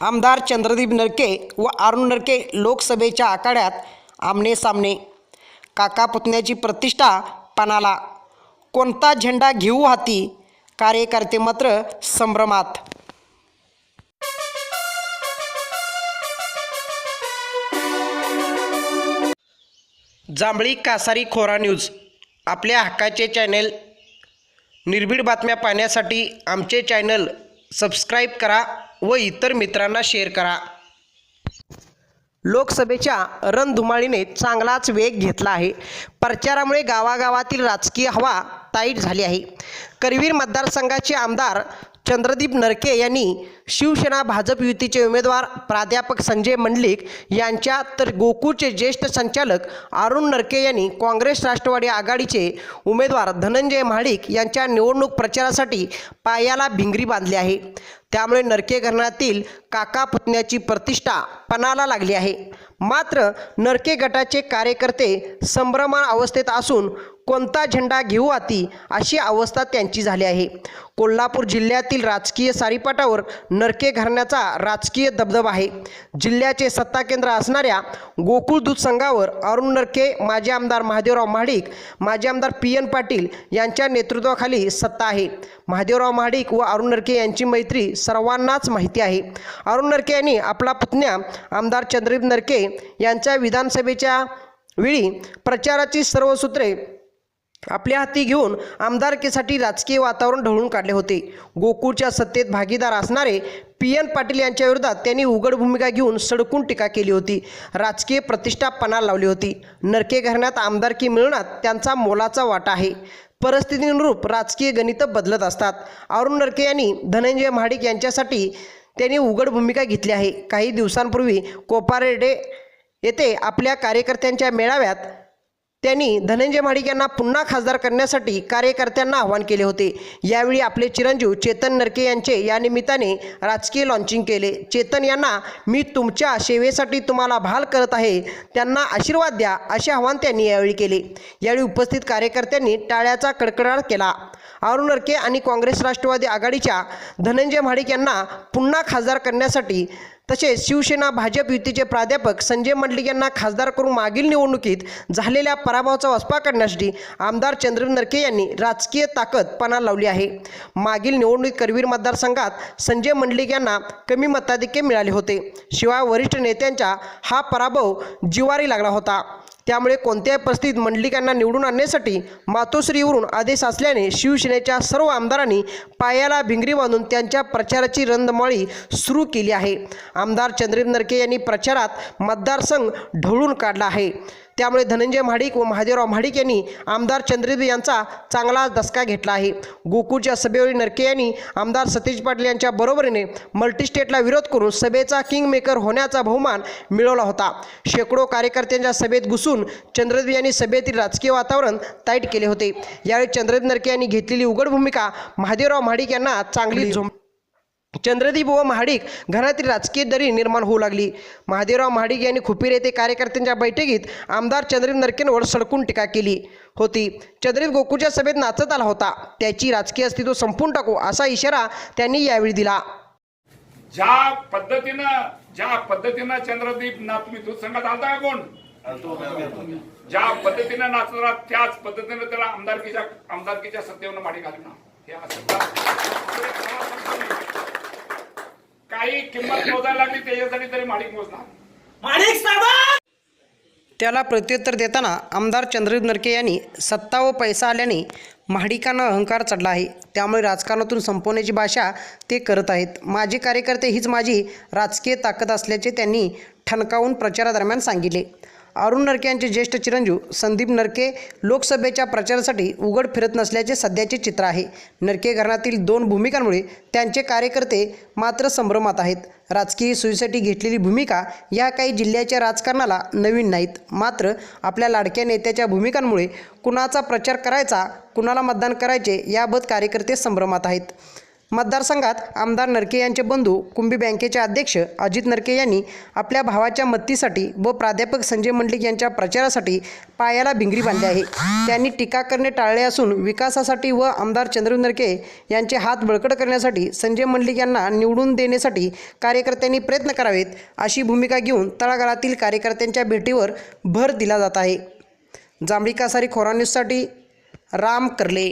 आमदार चंद्रदीप नरके व अरुण नरके लोकसभेच्या आखाड्यात आमने सामने काका पुतण्याची प्रतिष्ठा पणाला. कोणता झेंडा घेऊ हाती? कार्यकर्ते मात्र संभ्रमात. जांभळी कासारी खोरा न्यूज आपल्या हक्काचे चॅनेल. निर्भीड बातम्या पाहण्यासाठी आमचे चॅनल सबस्क्राईब करा व इतर मित्रांना शेअर करा. लोकसभेच्या रणधुमाळीने चांगलाच वेग घेतला आहे. प्रचारामुळे गावागावातील राजकीय हवा टाईट झाली आहे. करवीर मतदारसंघाचे आमदार चंद्रदीप नरके यांनी शिवसेना भाजप युतीचे उमेदवार प्राध्यापक संजय मंडलिक यांच्या तर गोकुळचे ज्येष्ठ संचालक अरुण नरके यांनी काँग्रेस राष्ट्रवादी आघाडीचे उमेदवार धनंजय महाडिक यांच्या निवडणूक प्रचारासाठी पायाला भिंगरी बांधली आहे. त्यामुळे नरके घराण्यातील काका पुतण्याची प्रतिष्ठा पणाला लागली आहे. मात्र नरके गटाचे कार्यकर्ते संभ्रमान अवस्थेत असून कोणता झेंडा घेऊ आती अशी अवस्था त्यांची झाली आहे. कोल्हापूर जिल्ह्यातील राजकीय सारीपाटावर नरके घराण्याचा राजकीय दबदबा आहे. जिल्ह्याचे सत्ता केंद्र असणाऱ्या गोकुळ दूध संघावर अरुण नरके माजी आमदार महादेवराव महाडिक माजी आमदार पी एन पाटील यांच्या नेतृत्वाखाली सत्ता आहे. महादेवराव महाडिक व अरुण नरके यांची मैत्री सर्वांनाच माहिती आहे. अरुण नरके यांनी आपला पुतण्या आमदार चंद्रदीप नरके यांच्या विधानसभेच्या वेळी प्रचाराची सर्व सूत्रे आपल्या हाती घेऊन आमदारकीसाठी राजकीय वातावरण ढवळून काढले होते. गोकुळच्या सत्तेत भागीदार असणारे पी एन पाटील यांच्या विरोधात त्यांनी उघड भूमिका घेऊन सडकून टीका केली होती. राजकीय प्रतिष्ठा पणाला लावली होती. नरके घराण्यात आमदारकी मिळवण्यात त्यांचा मोलाचा वाटा आहे. परिस्थितीनुरूप राजकीय गणितं बदलत असतात. अरुण नरके यांनी धनंजय महाडिक यांच्यासाठी त्यांनी उघड भूमिका घेतली आहे. काही दिवसांपूर्वी कोपारेडे येथे आपल्या कार्यकर्त्यांच्या मेळाव्यात त्यांनी धनंजय महाडिक यांना पुन्हा खासदार करण्यासाठी कार्यकर्त्यांना आवाहन केले होते. यावेळी आपले चिरंजीव चेतन नरके यांचे या निमित्ताने राजकीय लॉन्चिंग केले. चेतन यांना मी तुमच्या सेवेसाठी तुम्हाला भाल करत आहे. त्यांना आशीर्वाद द्या असे आवाहन त्यांनी यावेळी केले. यावेळी उपस्थित कार्यकर्त्यांनी टाळ्याचा कडकडाट केला. अरुण नरके आणि काँग्रेस राष्ट्रवादी आघाडीच्या धनंजय महाडिक यांना पुन्हा खासदार करण्यासाठी तसेच शिवसेना भाजप युतीचे प्राध्यापक संजय मंडलिक यांना खासदार करून मागील निवडणुकीत झालेल्या पराभवाचा वसपा करण्यासाठी आमदार चंद्र नरके यांनी राजकीय ताकद पणा लावली आहे. मागील निवडणुकीत करवीर मतदारसंघात संजय मंडलिक यांना कमी मताधिक्य मिळाले होते. शिवाय वरिष्ठ नेत्यांचा हा पराभव जिवारी लागला होता. त्यामुळे कोणत्याही परिस्थितीत मंडलिकांना निवडून आणण्यासाठी मातोश्रीवरून आदेश असल्याने शिवसेनेच्या सर्व आमदारांनी पायाला भिंगरी बांधून त्यांच्या प्रचाराची रंधमाळी सुरू केली आहे. आमदार चंद्रदीप नरके यांनी प्रचारात मतदारसंघ ढवळून काढला आहे. त्यामुळे धनंजय महाडिक व महादेवराव महाडिक यांनी आमदार चंद्रदेव यांचा चांगला दसका घेतला आहे. गोकुळच्या सभेवेळी नरके यांनी आमदार सतीश पाटील यांच्या बरोबरीने मल्टीस्टेटला विरोध करून सभेचा किंगमेकर होण्याचा बहुमान मिळवला होता. शेकडो कार्यकर्त्यांच्या सभेत घुसून चंद्रदेव यांनी सभेतील राजकीय वातावरण ताईट केले होते. यावेळी चंद्रदेव नरके यांनी घेतलेली उघड भूमिका महादेवराव महाडिक यांना चांगली झोम चंद्रदीप व महाडिक घरातील राजकीय दरी निर्माण होऊ लागली. महादेवराव महाडिक यांनी खुपीर येथे कार्यकर्त्यांच्या बैठकीत आमदार चंद्रदीप नरकेंवर सडकून टीका केली होती. चंद्रदीप गोकुळच्या सभेत नाचत आला होता. त्याची राजकीय अस्तित्व संपून टाकू असा इशारा त्यांनी यावेळी दिला. ज्या पद्धतीनं ज्या पद्धतीनं चंद्रदीप नाथ मी दूध संघात आलता का कोण? ज्या पद्धतीनं नाचला त्याच पद्धतीनं त्याला आमदारकीच्या आमदारकीच्या सत्तेवर माडी घालणार हे असं किंमत मोजायला लागली त्याच्यासाठी तरी माडिक मोजणार. त्याला प्रत्युत्तर देताना आमदार चंद्रदीप नरके यांनी सत्ता व पैसा आल्याने महाडिकांना अहंकार चढला आहे. त्यामुळे राजकारणातून संपवण्याची भाषा ते करत आहेत. माझे कार्यकर्ते हीच माझी राजकीय ताकद असल्याचे त्यांनी ठणकावून प्रचारादरम्यान सांगितले. अरुण नरके यांचे ज्येष्ठ चिरंजीव संदीप नरके लोकसभेच्या प्रचारासाठी उघड फिरत नसल्याचे सध्याचे चित्र आहे. नरके घराण्यातील दोन भूमिकांमुळे त्यांचे कार्यकर्ते मात्र संभ्रमात आहेत. राजकीय सोयीसाठी घेतलेली भूमिका या काही जिल्ह्याच्या राजकारणाला नवीन नाहीत. मात्र आपल्या लाडक्या नेत्याच्या भूमिकांमुळे कुणाचा प्रचार करायचा कुणाला मतदान करायचे याबाबत कार्यकर्ते संभ्रमात आहेत. मतदारसंघात आमदार नरके यांचे बंधू कुंभी बँकेचे अध्यक्ष अजित नरके यांनी आपल्या भावाच्या मत्तीसाठी व प्राध्यापक संजय मंडलिक यांच्या प्रचारासाठी पायाला भिंगरी बांधली आहे. त्यांनी टीका करणे टाळले असून विकासासाठी व आमदार चंद्रू नरके यांचे हात बळकट करण्यासाठी संजय मंडलिक यांना निवडून देण्यासाठी कार्यकर्त्यांनी प्रयत्न करावेत अशी भूमिका घेऊन तळागाळातील कार्यकर्त्यांच्या भेटीवर भर दिला जात आहे. जांभळी कासारी खोरा न्यूजसाठी राम करले.